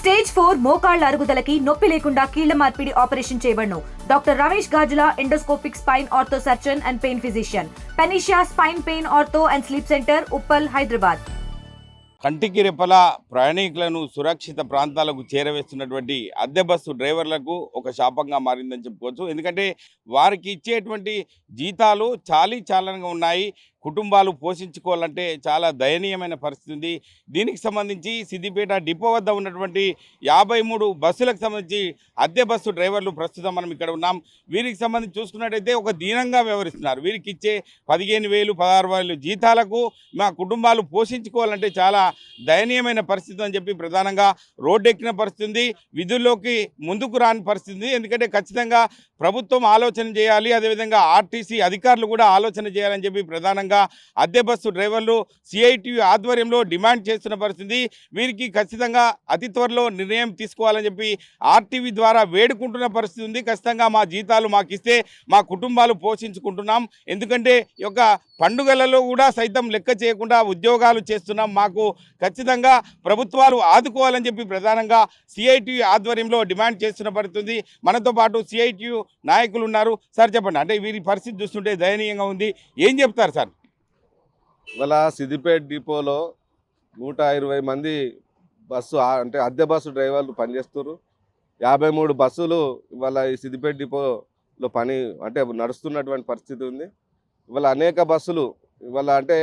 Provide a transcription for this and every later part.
Stage four మోకాళ్ళ అరుగుదలకి నొప్పి లేకుండా కీళ్ళ మార్పిడి operation చేయబడను. Doctor Ramesh Gajula endoscopic spine ortho surgeon and pain physician. Panacea spine pain ortho and sleep center Uppal Hyderabad. కంటికి రెప్పల ప్రయాణికులను సురక్షిత ప్రాంతాలకు చేరవేస్తున్నటువంటి అద్దె బస్సు డ్రైవర్లకు ఒక శాపంగా మారిందని చెప్పుకోవచ్చు. ఎందుకంటే వారికి ఇచ్చేటువంటి జీతాలు చాలీ చాలనగా ఉన్నాయి. కుటుంబాలు పోషించుకోవాలంటే చాలా దయనీయమైన పరిస్థితి ఉంది. దీనికి సంబంధించి సిద్దిపేట డిపో వద్ద ఉన్నటువంటి యాభై మూడు బస్సులకు సంబంధించి అద్దె బస్సు డ్రైవర్లు ప్రస్తుతం మనం ఇక్కడ ఉన్నాం. వీరికి సంబంధించి చూసుకున్నట్టయితే ఒక దీనంగా వ్యవహరిస్తున్నారు. వీరికి ఇచ్చే పదిహేను వేలు పదహారు వేలు జీతాలకు మా కుటుంబాలు పోషించుకోవాలంటే చాలా దయనీయమైన పరిస్థితి అని చెప్పి ప్రధానంగా రోడ్డెక్కిన పరిస్థితి ఉంది. విధుల్లోకి ముందుకు రాని పరిస్థితి ఉంది. ఎందుకంటే ఖచ్చితంగా ప్రభుత్వం ఆలోచన చేయాలి. అదేవిధంగా ఆర్టీసీ అధికారులు కూడా ఆలోచన చేయాలని చెప్పి ప్రధానంగా అద్దె బస్సు డ్రైవర్లు సిఐటి ఆధ్వర్యంలో డిమాండ్ చేస్తున్న పరిస్థితి. వీరికి ఖచ్చితంగా అతి త్వరలో నిర్ణయం తీసుకోవాలని చెప్పి ఆర్టీవీ ద్వారా వేడుకుంటున్న పరిస్థితి ఉంది. ఖచ్చితంగా మా జీతాలు మాకు ఇస్తే మా కుటుంబాలు పోషించుకుంటున్నాం. ఎందుకంటే యొక్క పండుగలలో కూడా సైతం లెక్క చేయకుండా ఉద్యోగాలు చేస్తున్నాం. మాకు ఖచ్చితంగా ప్రభుత్వాలు ఆదుకోవాలని చెప్పి ప్రధానంగా సిఐటి ఆధ్వర్యంలో డిమాండ్ చేస్తున్న పడుతుంది మనతో పాటు సిఐటి నాయకులు ఉన్నారు. సార్ చెప్పండి. అంటే వీరి పరిస్థితి చూస్తుంటే దయనీయంగా ఉంది. ఏం చెప్తారు సార్? ఇవాళ సిద్దిపేట డిపోలో నూట ఇరవై మంది బస్సు అంటే అద్దె బస్సు డ్రైవర్లు పనిచేస్తున్నారు యాభై మూడు బస్సులు ఇవాళ ఈ సిద్దిపేట డిపోలో పని అంటే నడుస్తున్నటువంటి పరిస్థితి ఉంది. ఇవాళ అనేక బస్సులు ఇవాళ అంటే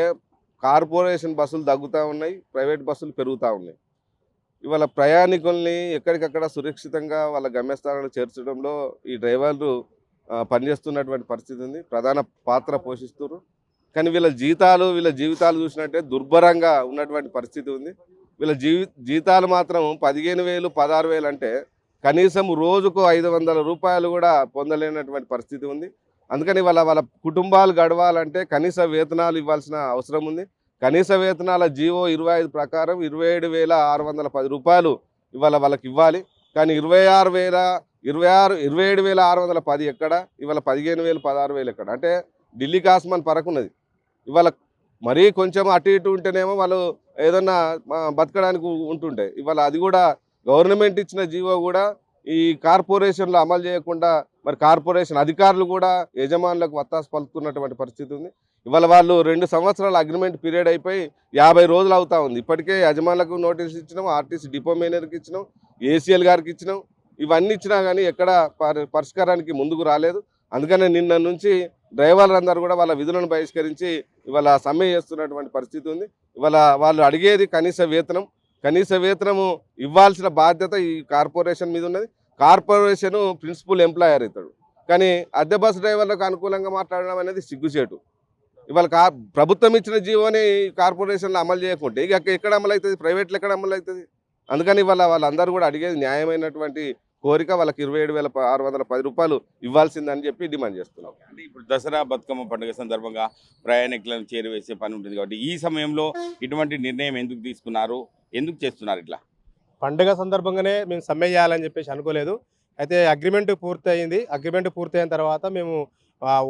కార్పొరేషన్ బస్సులు తగ్గుతూ ఉన్నాయి ప్రైవేట్ బస్సులు పెరుగుతూ ఉన్నాయి. ఇవాళ ప్రయాణికుల్ని ఎక్కడికక్కడ సురక్షితంగా వాళ్ళ గమ్యస్థానాలు చేర్చడంలో ఈ డ్రైవర్లు పనిచేస్తున్నటువంటి పరిస్థితి ఉంది. ప్రధాన పాత్ర పోషిస్తున్నారు కానీ వీళ్ళ జీతాలు వీళ్ళ జీవితాలు చూసినట్టే దుర్భరంగా ఉన్నటువంటి పరిస్థితి ఉంది. వీళ్ళ జీవి జీతాలు మాత్రం పదిహేను వేలు పదహారు వేలు అంటే కనీసం రోజుకు ఐదు వందల రూపాయలు కూడా పొందలేనటువంటి పరిస్థితి ఉంది. అందుకని వాళ్ళ వాళ్ళ కుటుంబాలు గడవాలంటే కనీస వేతనాలు ఇవ్వాల్సిన అవసరం ఉంది. కనీస వేతనాల జీవో ఇరవై ఐదు ప్రకారం ఇరవై ఏడు వేల ఆరు వందల పది రూపాయలు ఇవాళ వాళ్ళకి ఇవ్వాలి. కానీ ఇరవై ఆరు వేల ఇరవై ఆరు ఇరవై ఏడు వేల ఆరు వందల పది ఎక్కడ? ఇవాళ పదిహేను వేలు పదహారు వేలు ఎక్కడ? అంటే ఢిల్లీ కాస్మాన్ పరకున్నది. ఇవాళ మరీ కొంచెం అటు ఇటు ఉంటేనేమో వాళ్ళు ఏదన్నా బతకడానికి ఉంటుండే. ఇవాళ అది కూడా గవర్నమెంట్ ఇచ్చిన జీవో కూడా ఈ కార్పొరేషన్లో అమలు చేయకుండా మరి కార్పొరేషన్ అధికారులు కూడా యజమానులకు వత్తాసు పలుకుతున్నటువంటి పరిస్థితి ఉంది. ఇవాళ వాళ్ళు రెండు సంవత్సరాల అగ్రిమెంట్ పీరియడ్ అయిపోయి యాభై రోజులు అవుతా ఉంది. ఇప్పటికే యజమానులకు నోటీస్ ఇచ్చినాం ఆర్టీసీ డిపో మేనేజర్కి ఇచ్చినాం ఏసీఎల్ గారికి ఇచ్చినాం. ఇవన్నీ ఇచ్చినా కానీ ఎక్కడ పరి- పరిష్కారానికి ముందుకు రాలేదు. అందుకనే నిన్న నుంచి డ్రైవర్లు అందరూ కూడా వాళ్ళ విధులను బహిష్కరించి ఇవాళ సమ్మె చేస్తున్నటువంటి పరిస్థితి ఉంది. ఇవాళ వాళ్ళు అడిగేది కనీస వేతనం కనీస వేతనము ఇవ్వాల్సిన బాధ్యత ఈ కార్పొరేషన్ మీద ఉన్నది. కార్పొరేషన్ ప్రిన్సిపల్ ఎంప్లాయర్ అవుతాడు. కానీ అద్దె బస్ డ్రైవర్లకు అనుకూలంగా మాట్లాడడం అనేది సిగ్గుచేటు. ఇవాళ కా ప్రభుత్వం ఇచ్చిన జీవోని ఈ కార్పొరేషన్లో అమలు చేయకుంటే ఇక ఎక్కడ అమలు అవుతుంది ప్రైవేట్లో ఎక్కడ అమలు అవుతుంది అందుకని ఇవాళ వాళ్ళందరూ కూడా అడిగేది న్యాయమైనటువంటి కోరిక వాళ్ళకి ఇరవై ఏడు వేల ఆరు వందల పది రూపాయలు ఇవ్వాల్సిందని చెప్పి డిమాండ్ చేస్తున్నాం. అంటే ఇప్పుడు దసరా బతుకమ్మ పండుగ సందర్భంగా ప్రయాణికులను చేరువేసే పని ఉంటుంది కాబట్టి ఈ సమయంలో ఇటువంటి నిర్ణయం ఎందుకు తీసుకున్నారు? ఎందుకు చేస్తున్నారు ఇట్లా? పండుగ సందర్భంగానే మేము సమ్మె చేయాలని చెప్పేసి అనుకోలేదు. అయితే అగ్రిమెంట్ పూర్తి అయింది అగ్రిమెంట్ పూర్తి అయిన తర్వాత మేము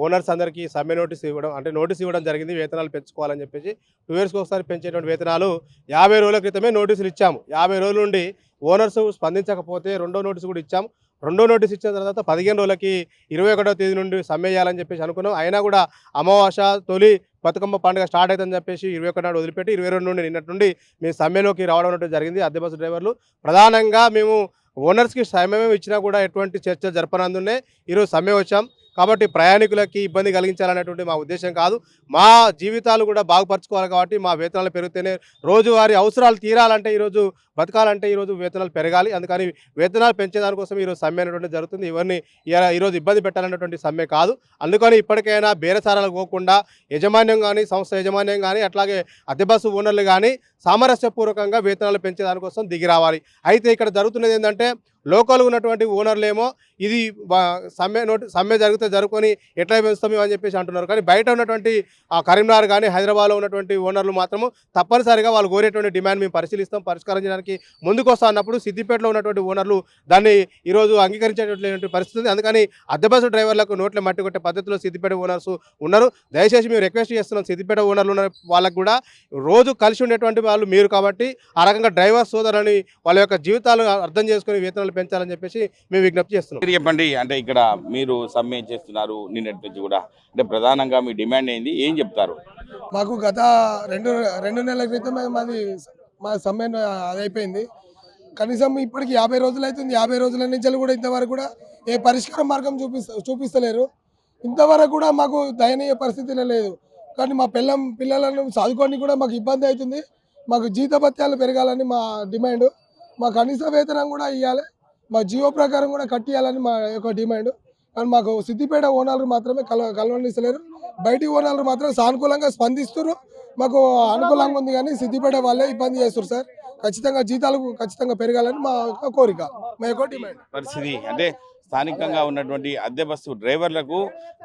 ఓనర్స్ అందరికీ సమ్మె నోటీస్ ఇవ్వడం అంటే నోటీస్ ఇవ్వడం జరిగింది. వేతనాలు పెంచుకోవాలని చెప్పేసి టూ ఇయర్స్కి ఒకసారి పెంచేటువంటి వేతనాలు యాభై రోజుల క్రితమే నోటీసులు ఇచ్చాము. యాభై రోజుల నుండి ఓనర్స్ స్పందించకపోతే రెండో నోటీస్ కూడా ఇచ్చాము. రెండో నోటీస్ ఇచ్చిన తర్వాత పదిహేను రోజులకి ఇరవై ఒకటో తేదీ నుండి సమ్మె చేయాలని చెప్పేసి అనుకున్నాం. అయినా కూడా అమావాస తొలి బతుకమ్మ పండుగ స్టార్ట్ అవుతుందని చెప్పేసి ఇరవై ఒకటి నాడు వదిలిపెట్టి ఇరవై రెండు నుండి నిన్నటి నుండి మేము సమ్మెలోకి రావడం అనేది జరిగింది. అద్దె బస్సు డ్రైవర్లు. ప్రధానంగా మేము ఓనర్స్కి సమయం ఇచ్చినా కూడా ఎటువంటి చర్చ జరపనందునే ఈరోజు సమ్మె వచ్చాం. కాబట్టి ప్రయాణికులకి ఇబ్బంది కలిగించాలనేటువంటి మా ఉద్దేశం కాదు. మా జీవితాలు కూడా బాగుపరచుకోవాలి కాబట్టి మా వేతనాలు పెరిగితేనే రోజువారి అవసరాలు తీరాలంటే ఈరోజు బతకాలంటే ఈరోజు వేతనాలు పెరగాలి. అందుకని వేతనాలు పెంచేదానికోసం ఈరోజు సమ్మె అనేటువంటి జరుగుతుంది. ఇవన్నీ ఈరోజు ఇబ్బంది పెట్టాలనేటువంటి సమ్మె కాదు. అందుకని ఇప్పటికైనా బేరసారాలు పోకుండా యజమాన్యం కానీ సంస్థ యజమాన్యం కానీ అట్లాగే అద్దె బస్సు ఓనర్లు కానీ సామరస్యపూర్వకంగా వేతనాలు పెంచేదానికోసం దిగి రావాలి. అయితే ఇక్కడ జరుగుతున్నది ఏంటంటే లోకల్ ఉన్నటువంటి ఓనర్లేమో ఇది సమ్మె నోటి సమ్మె జరిగితే జరుపుకొని ఎట్లా పెంచుతాము అని చెప్పేసి అంటున్నారు. కానీ బయట ఉన్నటువంటి ఆ కరీంనగర్ కానీ హైదరాబాద్లో ఉన్నటువంటి ఓనర్లు మాత్రము తప్పనిసరిగా వాళ్ళు కోరేటువంటి డిమాండ్ మేము పరిశీలిస్తాం పరిష్కారం చేయడానికి ముందుకు వస్తా అన్నప్పుడు సిద్దిపేటలో ఉన్నటువంటి ఓనర్లు దాన్ని ఈరోజు అంగీకరించేటటువంటి పరిస్థితి ఉంది. అందుకని అద్దె బస్సు డ్రైవర్లకు నోట్ల మట్టి కొట్టే పద్ధతిలో సిద్దిపేట ఓనర్స్ ఉన్నారు. దయచేసి మేము రిక్వెస్ట్ చేస్తున్నాం సిద్దిపేట ఓనర్లు ఉన్న వాళ్ళకు కూడా రోజు కలిసి ఉండేటువంటి వాళ్ళు మీరు కాబట్టి ఆ రకంగా డ్రైవర్ సోదరుని వాళ్ళ యొక్క జీవితాలు అర్థం చేసుకుని వేతనాలు పెంచాలని చెప్పేసి మేము విజ్ఞప్తి చేస్తున్నాం. మీరు చెప్పండి అంటే ఇక్కడ మీరు సమ్మె చేస్తున్నారు? నిన్నటి నుంచి కూడా. అంటే ప్రధానంగా మీ డిమాండ్ ఏంది? ఏం చెప్తారు? మాకు గత రెండు రెండు నెలల క్రితమే మాది మా సమ్మె అది అయిపోయింది కనీసం ఇప్పటికి యాభై రోజులు అవుతుంది యాభై రోజుల నుంచి కూడా ఇంతవరకు కూడా ఏ పరిష్కార మార్గం చూపిస్త చూపిస్తలేరు. ఇంతవరకు కూడా మాకు దయనీయ పరిస్థితిలో లేదు. కానీ మా పిల్లం పిల్లలను చదువుకొని కూడా మాకు ఇబ్బంది అవుతుంది. మాకు జీతభత్యాలు పెరగాలని మా డిమాండ్. మా కనీస వేతనం కూడా ఇవ్వాలి మా జియో ప్రకారం కూడా కట్టియాలని మా యొక్క డిమాండ్. కానీ మాకు సిద్దిపేట ఓనర్లు మాత్రమే కల కలవనిస్తలేరు. బయటి ఓనర్లు మాత్రం సానుకూలంగా స్పందిస్తున్నారు మాకు అనుకూలంగా ఉంది కానీ సిద్దిపేట వాళ్ళే ఇబ్బంది చేస్తారు సార్. ఖచ్చితంగా జీతాలు ఖచ్చితంగా పెరగాలని మా యొక్క కోరిక. పరిస్థితి. అంటే స్థానికంగా ఉన్నటువంటి అద్దె బస్సు డ్రైవర్లకు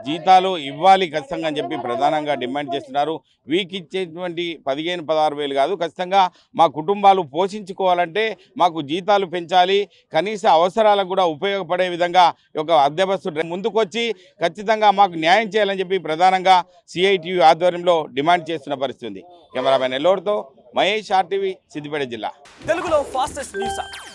జీతాలు ఇవ్వాలి ఖచ్చితంగా అని చెప్పి ప్రధానంగా డిమాండ్ చేస్తున్నారు. వీక్ ఇచ్చేటువంటి పదిహేను పదహారు వేలు కాదు. ఖచ్చితంగా మా కుటుంబాలు పోషించుకోవాలంటే మాకు జీతాలు పెంచాలి. కనీస అవసరాలకు కూడా ఉపయోగపడే విధంగా యొక్క అద్దె బస్సు ముందుకొచ్చి ఖచ్చితంగా మాకు న్యాయం చేయాలని చెప్పి ప్రధానంగా సిఐటియు ఆధ్వర్యంలో డిమాండ్ చేస్తున్న పరిస్థితి ఉంది. కెమెరామెన్ ఎల్లోడ్తో మహేష్ ఆర్టీవీ సిద్దిపేట జిల్లా. తెలుగులో ఫాస్టెస్ట్ న్యూస్.